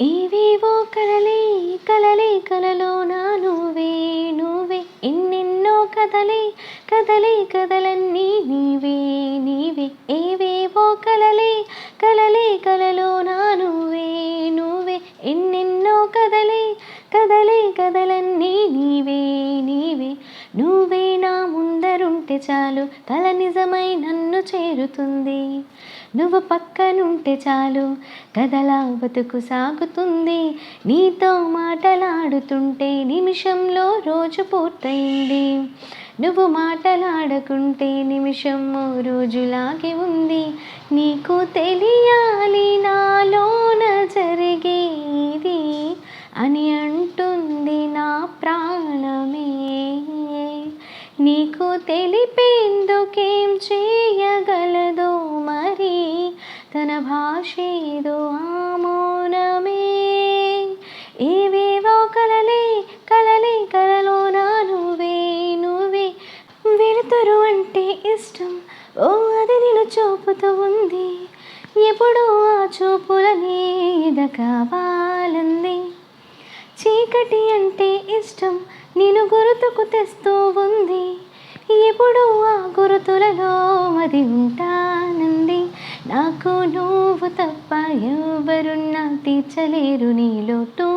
ఏవేవో కలలే కలలే కలలో నా నువ్వే నువ్వే ఎన్నెన్నో కథలే కథలే కథలన్నీ నీవే నీవే. ఏవేవో కలలే కలలే కలలో నా నువ్వే నువ్వే ఎన్నెన్నో కథలే కథలే కథలన్నీ చాలు కల నిజమై నన్ను చేరుతుంది. నువ్వు పక్కనుంటే చాలు కథలా బతుకు సాగుతుంది. నీతో మాటలాడుతుంటే నిమిషంలో రోజు పూర్తయింది. నువ్వు మాటలాడకుంటే నిమిషం ఓ రోజులాగే ఉంది. నీకు తెలియాలి నాలోన జరిగేది అని అంటుంది నా ప్రాణమే. నీకు తెలిపేందుకేం చేయగలదో మరి? తన భాషేదో ఆ మౌనమే ఏవేవో కలలే కలలే కలలో నా నువ్వే. నువ్వే వెలుతురు అంటే ఇష్టం ఓ అది నేను చూపుతూ ఉంది. ఎప్పుడూ ఆ చూపులనే ఎద కావాలంది చీకటి అంటే ఇష్టం నేను గుర్తుకు తెస్తూ ఉంది. ఎప్పుడు ఆ గురుతులలో మరి ఉంటానంది. నాకు నువ్వు తప్ప ఎవరున్నా తీర్చలేరు నీ లోటు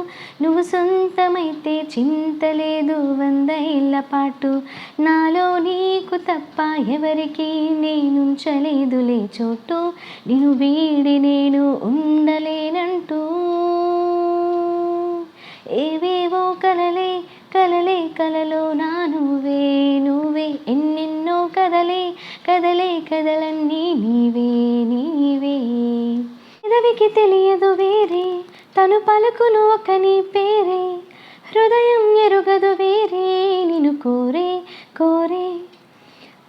నువ్వు సొంతమైతే చింతలేదు వంద ఇళ్ళ పాటు. నాలో నీకు తప్ప ఎవరికి నేనుంచలేదులే చోటు. నేను వీడి నేను ఉండలేనంటూ. ఏవేవో కలలే కలలే కలలో నా నువ్వే నువ్వే. ఎన్నెన్నో కదలే కదలే కదలన్నీ నీవే నీవే. ఎదవికి తెలియదు వేరే తను పలుకును ఒక నీ పేరే. హృదయం ఎరుగదు వేరే నిన్ను కోరే కోరే.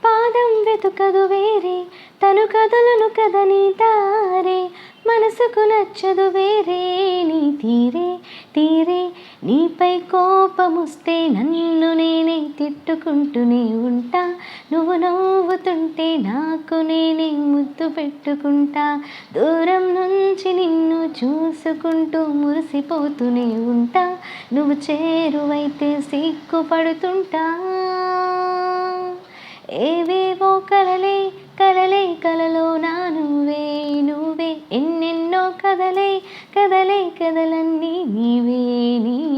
పాదం వెతుకదు వేరే తను కదులను కదని తారే మనసుకు నచ్చదు వేరే నీ తీరే తీరే. నీపై కోపముస్తే నన్ను నేనే తిట్టుకుంటూనే ఉంటా. నువ్వు నవ్వుతుంటే నాకు నేనే ముద్దు పెట్టుకుంటా. దూరం నుంచి నిన్ను చూసుకుంటూ మురిసిపోతూనే ఉంటా. నువ్వు చేరువైతే సిగ్గుపడుతుంటా. ఏవేవో కలలే కలలే కలలో నా నువ్వే నువ్వే. ఎన్నెన్నో కదలే కదలే కదలన్నీ నీవే నీ